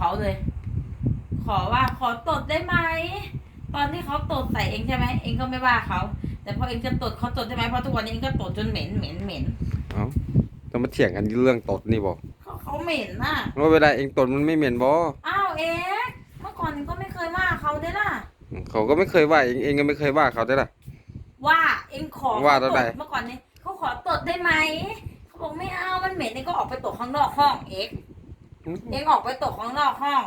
เขาเลย ขอว่าขอตดได้ไหมตอนที่เขาตดใส่เองใช่ไหมเองก็ไม่ว่าเขาแต่พอเองจะตดเขาตดได้ไหมเพราะทุกวันนี้เองก็ตดจนเหม็นเหม็นเหม็นเอ้าต้องมาเถียงกันเรื่องตดนี่บอกเขาเขาเหม็นน่ะว่าเวลาเองตดมันไม่เหม็นบออ้าวเอ๊ะเมื่อก่อนเองก็ไม่เคยว่าเขาได้ล่ะเขาก็ไม่เคยว่าเองเองก็ไม่เคยว่าเขาได้ล่ะว่าเองขอว่าเขาเท่าตไหร่ดเมื่อก่อนนี้เขาขอตดได้ไหมเขาบอกไม่เอามันเหม็นเองก็ออกไปตดข้างนอกห้องเอง เองออกไปตดข้างนอกห้อง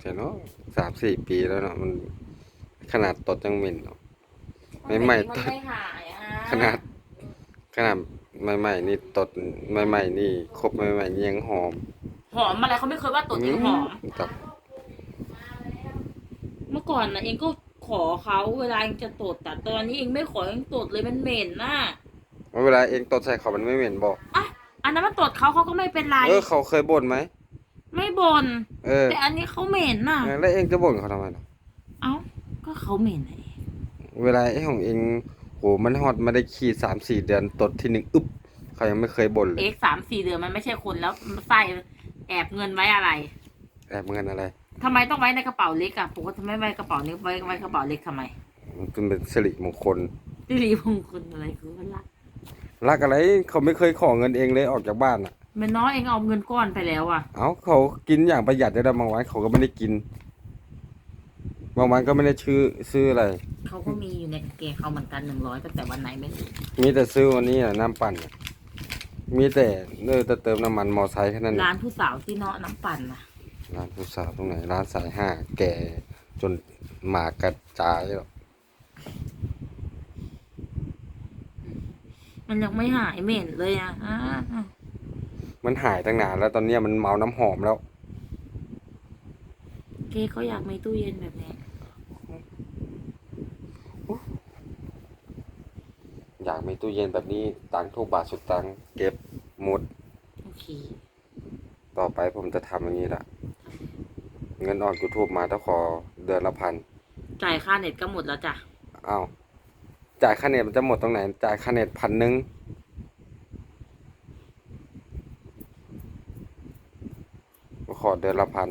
ใช่เนาะสามสี่ปีแล้วเนาะมันขนาดตดยังเหม็นเนาะไม่ไม่มันไม่หายอะขนาดขนาดใหม่ๆนี่ตดใหม่ๆนี่ครบใหม่ๆนี่ยังหอม หอมอะไรเขาไม่เคยว่าตดเองหอมตับเมื่อก่อนนะเองก็ขอเขาเวลาเองจะตดแต่ตอนนี้เองไม่ขอเองตดเลยมันเหม็นน่ะว่าเวลาเองตดใส่เขามันไม่เหม็นบอกอะอันนั้นมันตดเขาเขาก็ไม่เป็นไรเออเขาเคยบ่นไหม ไม่บ่นเออแต่อันนี้เขาเหม็นน่ะ แล้วเองจะบ่นเขาทำไมล่ะเอ้าก็เขาเหม็นไงเวลาไอ้ของเองโหมันฮอตมาได้ขี่สามสี่เดือนตดทีหนึ่งอึบเขายังไม่เคยบ่นเลเอ็ยกสามสี่เดือนมันไม่ใช่คนแล้วใส่แอบเงินไว้อะไรแอบเงินอะไรทำไมต้องไว้ในกระเป๋าเล็กอะปกติไม่ไว้กระเป๋านี้ไว้ไว้กระเป๋าเล็กทำไมมันเป็นสิริมงคลสิริมงคลอะไรคือว่าละรักอะไรเขาไม่เคยขอเงินเองเลยออกจากบ้านอะ แม่น้อยเองเอาเงินก้อนไปแล้วอะ เอาเขากินอย่างประหยัดได้แล้วบางวันเขาก็ไม่ได้กิน บางวันก็ไม่ได้ชื่อซื้ออะไร เขาก็มีอยู่ในกางเกงเขาเหมือนกันหนึ่งร้อยตั้งแต่วันไหนไม่รู้มีแต่ซื้อวันนี้อะน้ำปั่นอะมีแต่เนื้อแต่เติมน้ำมันมอไซค์แค่นั้นเอง ร้านผู้สาวที่เนาะน้ำปั่นนะร้านผู้สาวตรงไหนร้านสายห้าแก่จนหมากกระจายหรอกมันยังไม่หายเหม็นเลยอะอ่า มันหายตั้งนานแล้วตอนเนี้ยมันเมาน้ำหอมแล้ว เกเขาอยากมีตู้เย็นแบบนี้อยากมีตู้เย็นแบบนี้ตังค์ทุกบาทสุดตังค์เก็บหมด โอเคต่อไปผมจะทำอย่างนี้ละเงินออกยูทูบมาต้องขอเดือนละพันจ่ายค่าเน็ตก็หมดแล้วจ้ะ อ้าวจ่ายค่าเน็ตมันจะหมดตรงไหน จ่ายค่าเน็ตพันหนึ่งก็ข อเดือนละพัน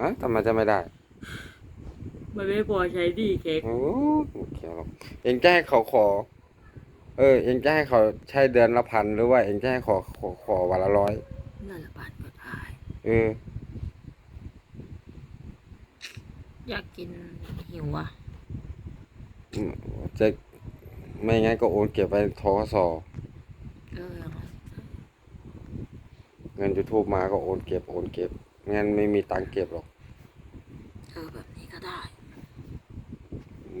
อะทำไมจะไม่ได้ มันไม่พอใช้ดีเค้กโอ้ไม่เกี่ยวหรอกเองจะให้เขาขอ เออ เองจะให้เขาใช้เดือนละพันหรือว่าเองจะให้ขอขอขอวันละร้อยเงินละบาทก็ได้เออ อยากกินหิวอะอืมจะไม่งั้นก็โอนเก็บไว้ทกสเออเงินยูทูบมาก็โอนเก็บโอนเก็บงั้นไม่มีตังค์เก็บหรอกเออแบบนี้ก็ได้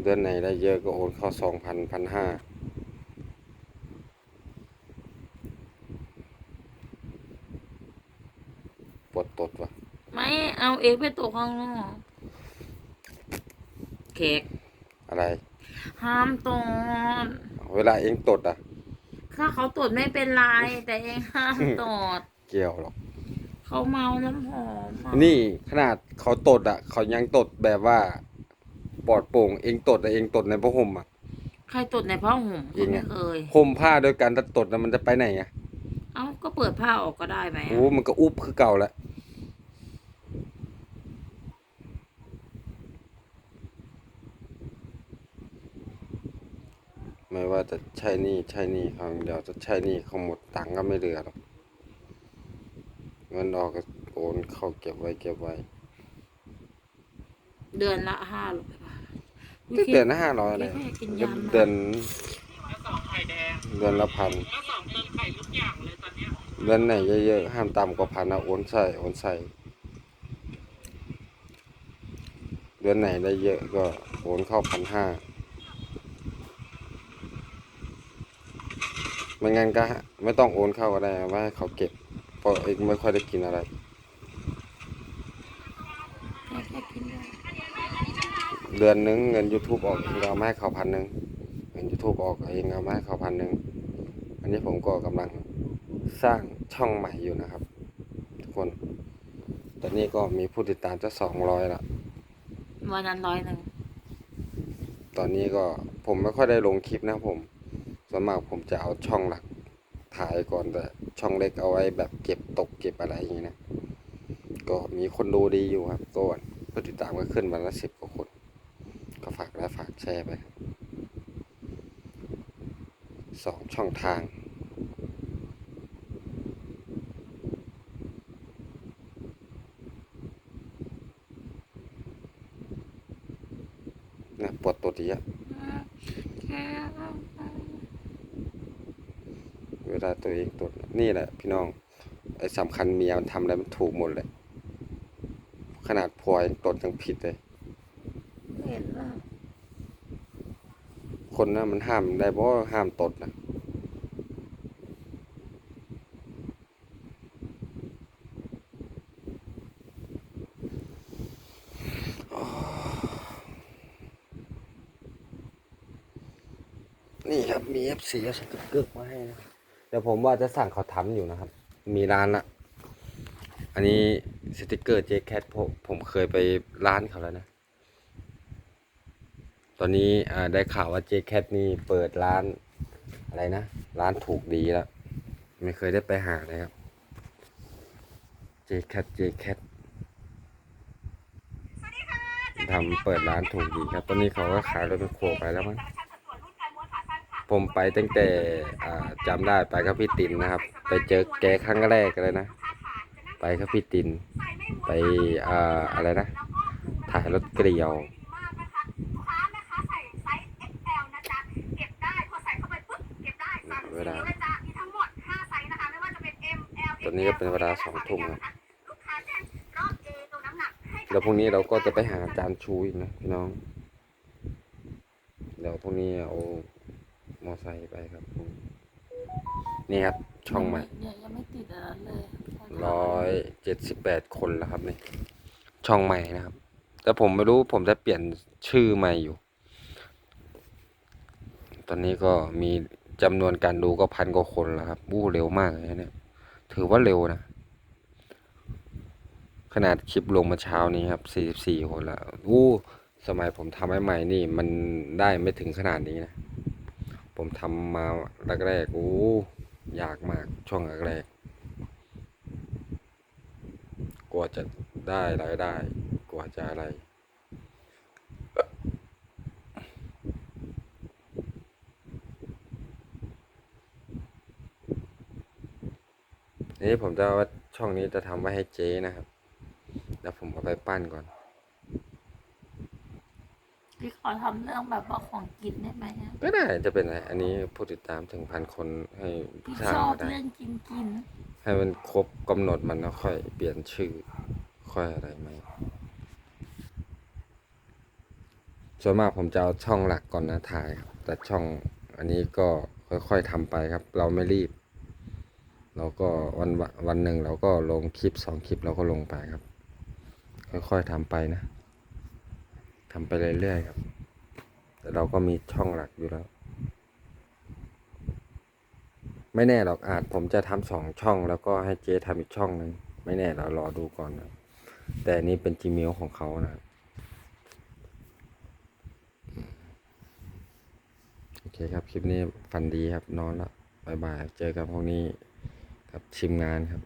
เดือนไหนได้เยอะก็โอนเข้าสองพันพันห้าปวดตดวะไม่เอาเอกไปตกข้างนอก เค้กอะไร ห้ามตดเวลาเองตดอะถ้าเขาตดไม่เป็นไรแต่เองห้ามตดเกี่ยวหรอกเขาเมาน้ำหอมอะนี่ขนาดเขาตดอะ เขายังตดแบบว่าปลอดโปร่งเองตดแต่เองตดในผ้าห่มอะ ใครตดในผ้าห่มเองเขาไม่อะเคยห่มผ้าด้วยกันถ้าตดแล้วมันจะไปไหนอะเอ้าก็เปิดผ้าออกก็ได้ไหมอะโอ้มันก็อุบคือเก่าแล้ว ไม่ว่าจะใช่หนี่ใช่หนี่เขาอย่างเดียวจะใช่หนี่เขาหมดตังค์ก็ไม่เหลือหรอกเงินออกก็โอนเข้าเก็บไว้เก็บไว้ เดือนละห้าร้อยบาทก็เดือนละห้าร้อยเลยแค่กินก็ยำเดือนแล้วสองไข่แดงเดือนละพันแล้วสองเติมไข่ทุกอย่างเลยตอนเนี้ยเดือนไหนเยอะๆห้ามต่ำกว่าพันนะโอนใส่โอนใส่เดือนไหนได้เยอะก็โอนเข้าพันห้า ไม่งั้นก็ไม่ต้องโอนเข้าก็ได้ไว้ให้เขาเก็บเพราะเองไม่ค่อยได้กินอะไรแค่แค่กินยำเดือนนึงเงิน YouTube ออกเองก็เอามาให้เขาพันหนึ่งเงิน YouTube ออกเองเอามาให้เขาพันหนึ่งอันนี้ผมก็กำลังสร้างช่องใหม่อยู่นะครับ ทุกคน ตอนนี้ก็มีผู้ติดตามจะสองร้อยละวันนั้นร้อยหนึ่งตอนนี้ก็ผมไม่ค่อยได้ลงคลิปนะผม ส่วนมากผมจะเอาช่องหลักถ่ายก่อนแต่ช่องเล็กเอาไว้แบบเก็บตกเก็บอะไรอย่างนี้นะ ก็มีคนดูดีอยู่ครับก็ผู้ติดตามก็ขึ้นวันละสิบกว่าคน ก็ฝากและฝากแชร์ไปสองช่องทาง นะปวดตัวดีอะ เวลาตัวเองตดนี่แหละ พี่น้องไอ้สำคัญเมียมันทำอะไรมันถูกหมดเลย ขนาดพลอยตดยังผิดเลย เห็นว่าคนนะมันห้ามได้เพราะห้ามตดนะนี่ครับมี FC เอาสติ๊กเกอร์มาให้นะ ดี๋ยวผมว่าจะสั่งเขาทำอยู่นะครับ มีร้านละอันนี้สติกเกอร์เจแคทผมผมเคยไปร้านเขาแล้วนะ ตอนนี้อ่าได้ข่าวว่าเจแคทนี่เปิดร้านอะไรนะ ร้านถูกดีแล้ว ไม่เคยได้ไปหาเลยครับเจแคทเจแคททำเปิดร้านถูกดีครับ ตอนนี้เขาก็ขายรถเป็นโคไปแล้วมั้ง ผมไปตั้งแต่อ่าจำได้ไปกับพี่ตินนะครับ ไปเจอแกครั้งแรกเลยนะ ไปกับพี่ติน ไปอ่าอะไรนะ ถ่ายรถเกลียวเวลาตอนนี้ก็เป็นเวลาสองทุ่มครับแล้วพรุ่งนี้เราก็จะไปหาอาจารย์ชูอีกนะพี่น้อง เดี๋ยวพรุ่งนี้เอา มอไซค์ไปครับนี่ครับ ช่องใหม่เนี่ยยังไม่ติดอะไรเลยร้อยเจ็ดสิบแปดคนแล้วครับนี่ช่องใหม่นะครับ แต่ผมไม่รู้ผมจะเปลี่ยนชื่อใหม่อยู่ ตอนนี้ก็มีจำนวนการดูก็พันกว่าคนแล้วครับวู้เร็วมากเลยนะเนี่ย ถือว่าเร็วนะ ขนาดคลิปลงมาเช้านี้ครับสี่สิบสี่คนแล้ววู้สมัยผมทำใหม่ๆนี่ มันได้ไม่ถึงขนาดนี้นะ ผมทำมาแรกๆโอ้ยากมากช่วงแรกๆกว่าจะได้รายได้กว่าจะอะไรนี่ผมจะว่าช่องนี้จะทำไว้ให้เจ๊นะครับ แล้วผมเอาไปปั้นก่อน พี่ขอทำเรื่องแบบว่าของกินได้ไหมอะก็ได้จะเป็นอะไรอันนี้ผู้ติดตามถึงพันคนให้พี่สร้าชงอบก็ได้ เรื่องกินกินให้มันครบกำหนดมันแล้วค่อยเปลี่ยนชื่อ ค่อยอะไรไหมส่วนมากผมจะเอาช่องหลักก่อนนะถ่ายครับ แต่ช่องอันนี้ก็ค่อยๆทำไปครับ เราไม่รีบ เราก็วันวันหนึ่งเราก็ลงคลิปสองคลิปเราก็ลงไปครับ ค่อยๆทำไปนะ ทำไปเรื่อยๆครับ แต่เราก็มีช่องหลักอยู่แล้ว ไม่แน่หรอกอาจผมจะทำสองช่อง แล้วก็ให้เจ๊ทำอีกช่องหนึ่งไม่แน่เรารอดูก่อนนะแต่นนี้เป็น Gmail ของเขานะโอเคครับ คลิปนี้ฝันดีครับนอนละบายบาย เจอกันพวกนี้กับชิมงานครับ